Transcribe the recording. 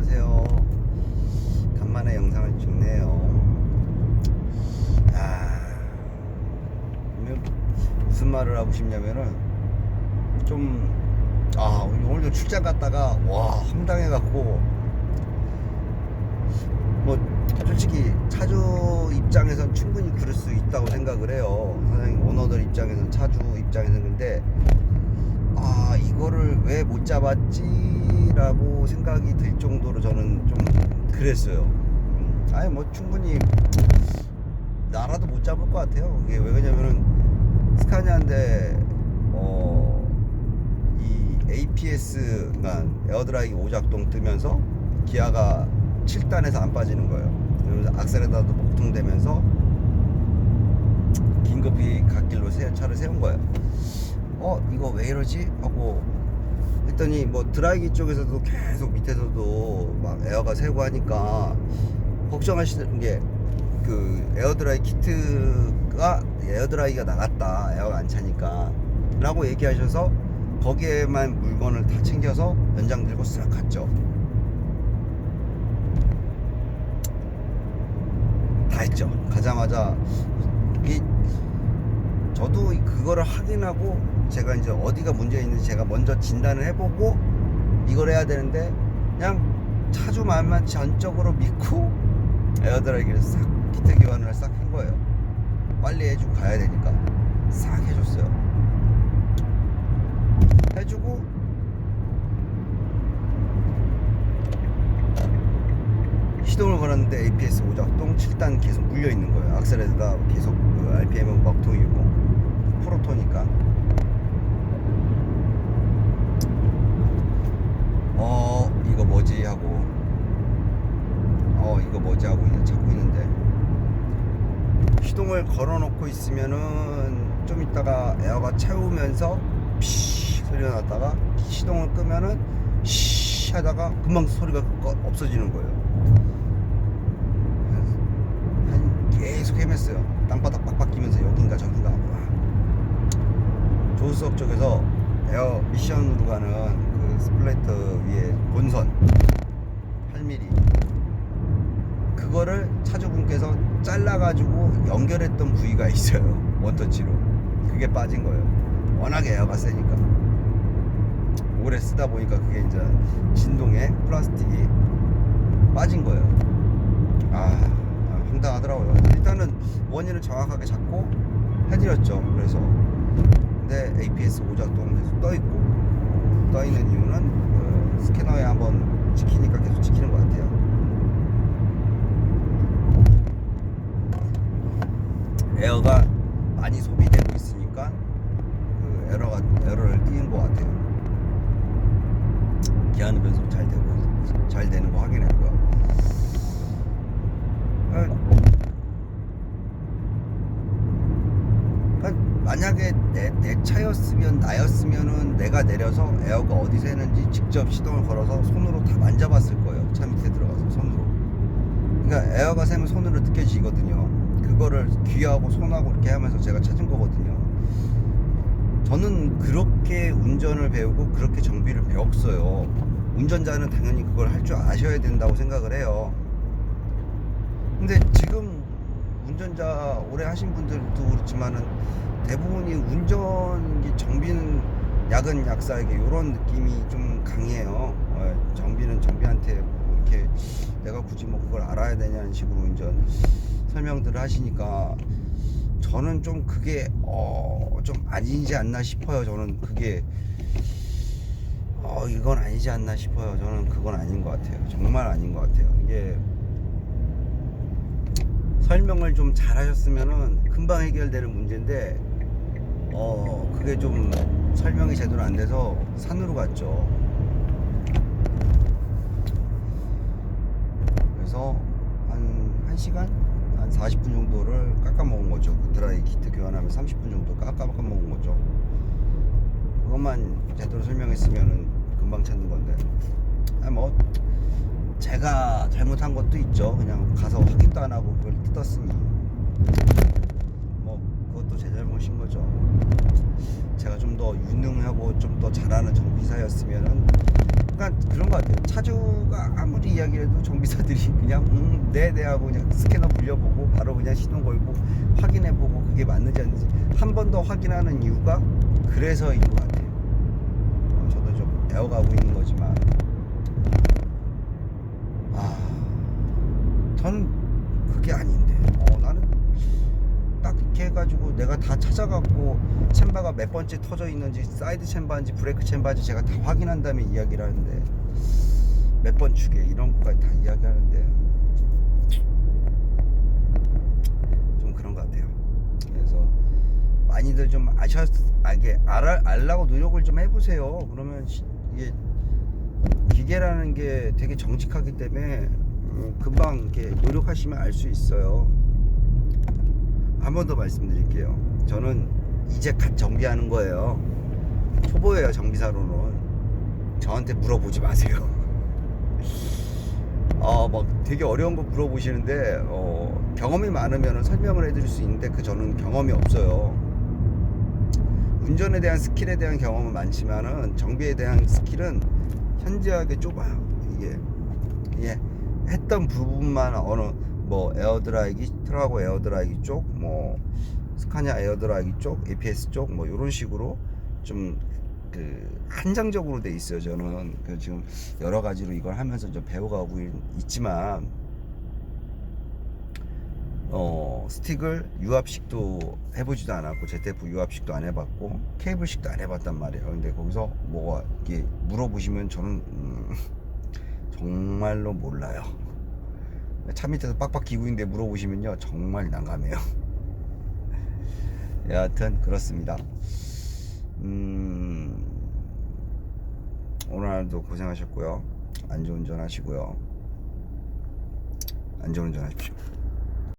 안녕하세요. 간만에 영상을 찍네요. 아, 무슨 말을 하고 싶냐면은 좀, 아, 오늘도 출장 갔다가 와, 황당해갖고 뭐 솔직히 차주 입장에선 충분히 그럴 수 있다고 생각을 해요. 사장님 오너들 입장에선 차주 입장에서는 근데 아 이거를 왜 못 잡았지 라고 생각이 들 정도로 저는 좀 그랬어요. 음, 아니 뭐 충분히 나라도 못 잡을 것 같아요. 이게 왜 그러냐면은 스카니아인데 어 이 APS가 에어드라이기 오작동 뜨면서 기아가 7단에서 안 빠지는 거예요. 그러면서 악셀에다도 목통되면서 긴급히 갓길로 세, 차를 세운 거예요. 어 이거 왜 이러지 하고 했더니 뭐 드라이기 쪽에서도 계속 밑에서도 막 에어가 새고 하니까 걱정하시는 게 그 에어드라이 키트가 에어드라이가 나갔다. 에어가 안 차니까. 라고 얘기하셔서 거기에만 물건을 다 챙겨서 연장 들고 싹 갔죠. 다 했죠. 가자마자 이 저도 그거를 확인하고 제가 이제 어디가 문제 있는지 제가 먼저 진단을 해보고 이걸 해야 되는데 그냥 차주 말만 전적으로 믿고 에어드라이기를 싹 기태 교환을 싹 한 거예요. 빨리 해주고 가야 되니까 싹 해줬어요. 해주고 시동을 걸었는데 APS 오작동 7단 계속 물려 있는 거예요. 악셀에다가 계속 그 RPM은 먹통이고 프로토니까. 어 이거 뭐지 하고 어 이거 뭐지 하고 있는 찾고 있는데 시동을 걸어놓고 있으면은 좀 있다가 에어가 채우면서 피 소리가 났다가 시동을 끄면은 시 하다가 금방 소리가 꺼- 없어지는 거예요. 한 계속 헤맸어요. 땅바닥 빡빡 끼면서 여긴가 저긴가. 조수석 쪽에서 에어 미션으로 가는 그 스플레이터 위에 본선 8mm 그거를 차주분께서 잘라가지고 연결했던 부위가 있어요. 원터치로. 그게 빠진 거예요. 워낙에 에어가 세니까. 오래 쓰다 보니까 그게 이제 진동에 플라스틱이 빠진 거예요. 아 아, 황당하더라고요. 일단은 원인을 정확하게 잡고 해드렸죠. 그래서 근데 APS 오작동 계속 떠 있고 떠 있는 이유는 그 스캐너에 한번 찍히니까 계속 찍히는 것 같아요. 에어가 많이 소비되고 있으니까 그 에러가 에러를 띄는 것 같아요. 기하는 변속 잘 되고 잘 되는 거 확인했고요. 아, 그러니까 만약에 내, 내 차였으면 나였으면은 내가 내려서 에어가 어디 새는지 직접 시동을 걸어서 손으로 다 만져봤을 거예요. 차 밑에 들어가서 손으로. 그러니까 에어가 새면 손으로 느껴지거든요. 그거를 귀하고 손하고 이렇게 하면서 제가 찾은 거거든요. 저는 그렇게 운전을 배우고 그렇게 정비를 배웠어요. 운전자는 당연히 그걸 할 줄 아셔야 된다고 생각을 해요. 근데 지금 운전자 오래 하신 분들도 그렇지만은 대부분이 운전기 정비는 약은 약사에게 이런 느낌이 좀 강해요. 어, 정비는 정비한테 뭐 이렇게 내가 굳이 뭐 그걸 알아야 되냐는 식으로 운전 설명들을 하시니까 저는 좀 그게 어 좀 아니지 않나 싶어요. 저는 그게 어 이건 아니지 않나 싶어요. 저는 그건 아닌 것 같아요. 정말 아닌 것 같아요. 이게 설명을 좀 잘하셨으면은 금방 해결되는 문제인데 어 그게 좀 설명이 제대로 안 돼서 산으로 갔죠. 그래서 한 1시간 한 40분 정도를 깎아 먹은 거죠. 그 드라이 키트 교환하면 30분 정도 깎아 깎아 먹은 거죠. 그것만 제대로 설명했으면은 금방 찾는 건데. 아니 뭐 제가 잘못한 것도 있죠. 그냥 가서 확인도 안 하고 그걸 뜯었으니 뭐 그것도 제 잘못인 거죠. 제가 좀 더 유능하고 좀 더 잘하는 정비사였으면은 그러니까 그런 것 같아요. 차주가 아무리 이야기를 해도 정비사들이 그냥 음, 네네 하고 그냥 스캐너 불려보고 바로 그냥 시동 걸고 확인해보고 그게 맞는지 아닌지 한 번 더 확인하는 이유가 그래서인 것 같아요. 어, 저도 좀 애워가고 있는 거지만 저는 그게 아닌데. 어, 나는 딱 이렇게 해가지고 내가 다 찾아갖고 챔바가 몇 번째 터져 있는지 사이드 챔바인지 브레이크 챔바인지 제가 다 확인한 다음에 이야기를 하는데 몇번 주게 이런 것까지 다 이야기하는데 좀 그런 것 같아요. 그래서 많이들 좀 아셨 알게 알아, 알라고 노력을 좀 해보세요. 그러면 시- 이게 기계라는 게 되게 정직하기 때문에 음, 금방 이렇게 노력하시면 알 수 있어요 한 번 더 말씀드릴게요. 저는 이제 갓 정비하는 거예요. 초보예요, 정비사로는. 저한테 물어보지 마세요. 어, 막 되게 어려운 거 물어보시는데, 어, 경험이 많으면 설명을 해드릴 수 있는데, 그 저는 경험이 없어요. 운전에 대한 스킬에 대한 경험은 많지만은, 정비에 대한 스킬은 현저하게 좁아요. 이게. 이게 했던 부분만 어느, 뭐 에어드라이기 트라고 에어드라이기 쪽, 뭐 스카냐 에어드라이기 쪽, APS 쪽, 뭐 이런 식으로 좀 그 한정적으로 돼 있어요. 저는 그 지금 여러 가지로 이걸 하면서 좀 배워가고 있- 있지만 어 스틱을 유압식도 해보지도 않았고 ZF 유압식도 안 해봤고 케이블식도 안 해봤단 말이에요. 근데 거기서 뭐가 이게 물어보시면 저는 음, 정말로 몰라요. 차 밑에서 빡빡 기고 있는데 물어보시면요 정말 난감해요. 여하튼 그렇습니다. 음 오늘 하루도 고생하셨고요. 안전 운전 하시고요. 안전 운전 하십시오